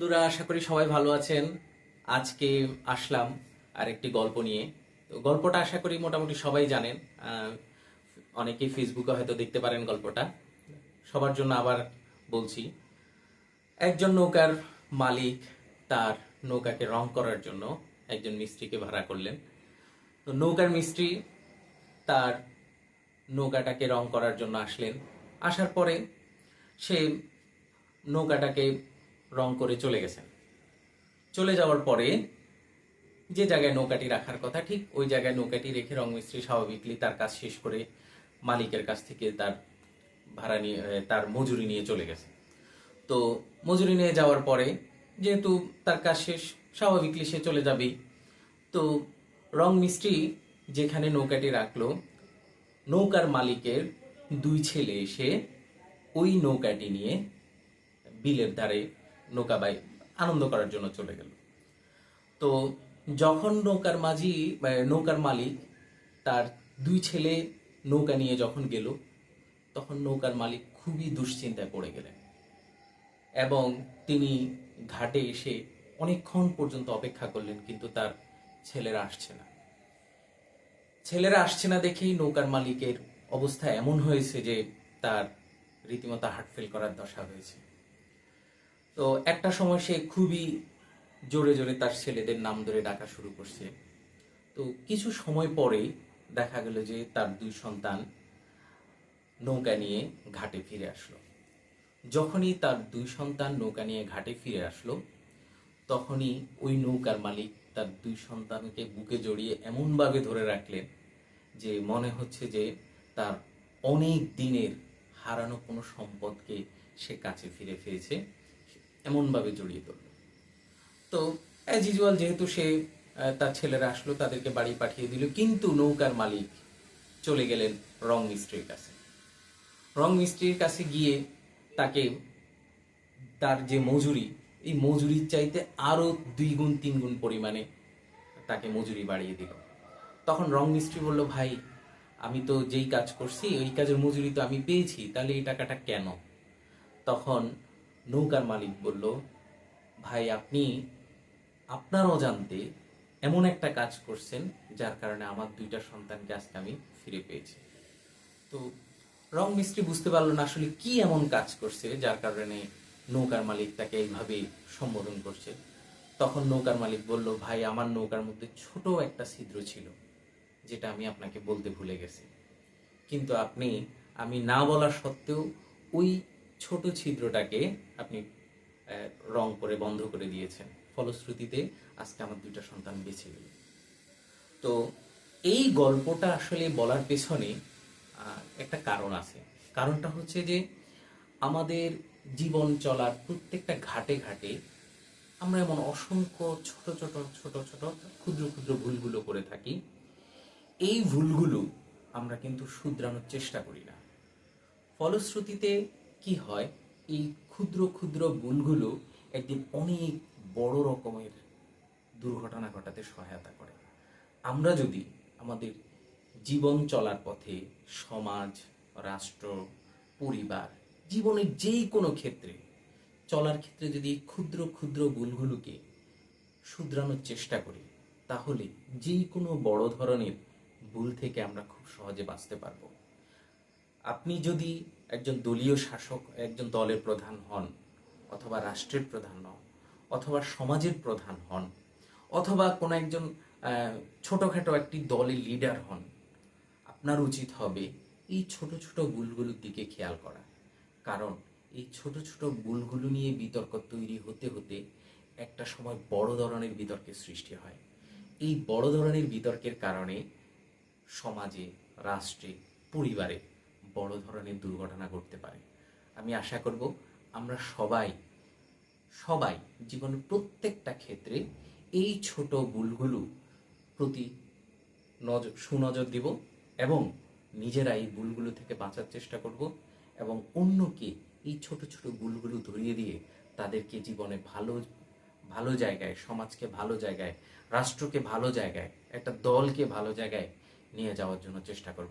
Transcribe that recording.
বন্ধুরা, আশা করি সবাই ভালো আছেন। আজকে আসলাম আর একটি গল্প নিয়ে। তো গল্পটা আশা করি মোটামুটি সবাই জানেন। অনেকেই ফেসবুকে হয়তো দেখতে পারেন গল্পটা। সবার জন্য আবার বলছি, একজন নৌকার মালিক তার নৌকাকে রং করার জন্য একজন মিস্ত্রিকে ভাড়া করলেন। তো নৌকার মিস্ত্রি তার নৌকাটাকে রং করার জন্য আসলেন। আসার পরে সে নৌকাটাকে রং করে চলে গেছেন। চলে যাওয়ার পরে যে জায়গায় নৌকাটি রাখার কথা, ঠিক ওই জায়গায় নৌকাটি রেখে রং মিস্ত্রি স্বাভাবিকলি তার কাজ শেষ করে মালিকের কাছ থেকে তার ভাড়া নিয়ে তার মজুরি নিয়ে চলে গেছে। তো মজুরি নিয়ে যাওয়ার পরে যেহেতু তার কাজ শেষ, স্বাভাবিকলি সে চলে যাবেই। তো রং মিস্ত্রি যেখানে নৌকাটি রাখল, নৌকার মালিকের দুই ছেলে এসে ওই নৌকাটি নিয়ে বিলের ধারে নৌকা বাই আনন্দ করার জন্য চলে গেল। তো যখন নৌকার মাঝি বা নৌকার মালিক তার দুই ছেলে নৌকা নিয়ে যখন গেল, তখন নৌকার মালিক খুবই দুশ্চিন্তায় পড়ে গেলেন এবং তিনি ঘাটে এসে অনেকক্ষণ পর্যন্ত অপেক্ষা করলেন, কিন্তু তার ছেলেরা আসছে না। ছেলেরা আসছে না দেখেই নৌকার মালিকের অবস্থা এমন হয়েছে যে তার রীতিমতো হার্টফেল করার দশা হয়েছে। তো একটা সময় সে খুবই জোরে জোরে তার ছেলেদের নাম ধরে ডাকা শুরু করছে। তো কিছু সময় পরেই দেখা গেল যে তার দুই সন্তান নৌকা নিয়ে ঘাটে ফিরে আসলো। যখনই তার দুই সন্তান নৌকা নিয়ে ঘাটে ফিরে আসলো, তখনই ওই নৌকার মালিক তার দুই সন্তানকে বুকে জড়িয়ে এমনভাবে ধরে রাখলেন যে মনে হচ্ছে যে তার অনেক দিনের হারানো কোনো সম্পদকে সে কাছে ফিরে পেয়েছে এমনভাবে জড়িয়ে ধরল তো অ্যাজ ইউজুয়াল যেহেতু সে তার ছেলেরা আসলো, তাদেরকে বাড়ি পাঠিয়ে দিল, কিন্তু নৌকার মালিক চলে গেলেন রং মিস্ত্রির কাছে। রং মিস্ত্রির কাছে গিয়ে তাকে, তার যে মজুরি, এই মজুরির চাইতে আরও দুই গুণ, তিন গুণ পরিমাণে তাকে মজুরি বাড়িয়ে দিল। তখন রং মিস্ত্রি বলল, ভাই, আমি তো যেই কাজ করছি, ওই কাজের মজুরি তো আমি পেয়েছি, তাহলে এই টাকাটা কেন? তখন নৌকার মালিক বলল, ভাই, আপনি আপনার অজান্তে এমন একটা কাজ করছেন যার কারণে আমার দুইটা সন্তানকে আজকে আমি ফিরে পেয়েছি। তো রং মিস্ত্রি বুঝতে পারল না আসলে কি এমন কাজ করছে যার কারণে নৌকার মালিক তাকে এইভাবে সম্বোধন করছে। তখন নৌকার মালিক বলল, ভাই, আমার নৌকার মধ্যে ছোট একটা ছিদ্র ছিল, যেটা আমি আপনাকে বলতে ভুলে গেছি। কিন্তু আপনি, আমি না বলা সত্ত্বেও ওই ছোট ছিদ্রটাকে আপনি রং করে বন্ধ করে দিয়েছেন। ফলশ্রুতিতে আজকে আমার দুইটা সন্তান বেঁচে গেল। তো এই গল্পটা আসলে বলার পেছনে একটা কারণ আছে। কারণটা হচ্ছে যে আমাদের জীবন চলার প্রত্যেকটা ঘাটে ঘাটে আমরা এমন অসংখ্য ছোট ছোট ছোট ছোট, ক্ষুদ্র ক্ষুদ্র ভুলগুলো করে থাকি। এই ভুলগুলো আমরা কিন্তু শুধরানোর চেষ্টা করি না। ফলশ্রুতিতে কি হয়? এই ক্ষুদ্র ক্ষুদ্র ভুলগুলো একদিন অনেক বড় রকমের দুর্ঘটনা ঘটাতে সহায়তা করে। আমরা যদি আমাদের জীবন চলার পথে সমাজ, রাষ্ট্র, পরিবার, জীবনের যেই কোনো ক্ষেত্রে চলার ক্ষেত্রে যদি ক্ষুদ্র ক্ষুদ্র ভুলগুলোকে শুধরানোর চেষ্টা করি, তাহলে যেই কোনো বড় ধরনের ভুল থেকে আমরা খুব সহজে বাঁচতে পারব। আপনি যদি একজন দলীয় শাসক একজন দলের প্রধান হন, অথবা রাষ্ট্রের প্রধান হন, অথবা সমাজের প্রধান হন, অথবা কোনো একজন ছোটখাটো একটি দলের লিডার হন। আপনার উচিত হবে এই ছোট ছোট ভুলগুলোর দিকে খেয়াল করা। কারণ এই ছোট ছোট ভুলগুলো নিয়ে বিতর্ক তৈরি হতে হতে একটা সময় বড় ধরনের বিতর্কের সৃষ্টি হয়। এই বড় ধরনের বিতর্কের কারণে সমাজে, রাষ্ট্রে, পরিবারে বড় ধরনের দুর্ঘটনা ঘটতে পারে। আমি আশা করব আমরা সবাই সবাই জীবনের প্রত্যেকটা ক্ষেত্রে এই ছোট ভুলগুলো প্রতি নজর সুনজর দিব এবং নিজেরা এই ভুলগুলো থেকে বাঁচার চেষ্টা করব এবং অন্যকে এই ছোট ছোট ভুলগুলো ধরিয়ে দিয়ে তাদেরকে জীবনে ভালো ভালো জায়গায়, সমাজকে ভালো জায়গায়, রাষ্ট্রকে ভালো জায়গায়, একটা দলকে ভালো জায়গায় নিয়ে যাওয়ার জন্য চেষ্টা করব।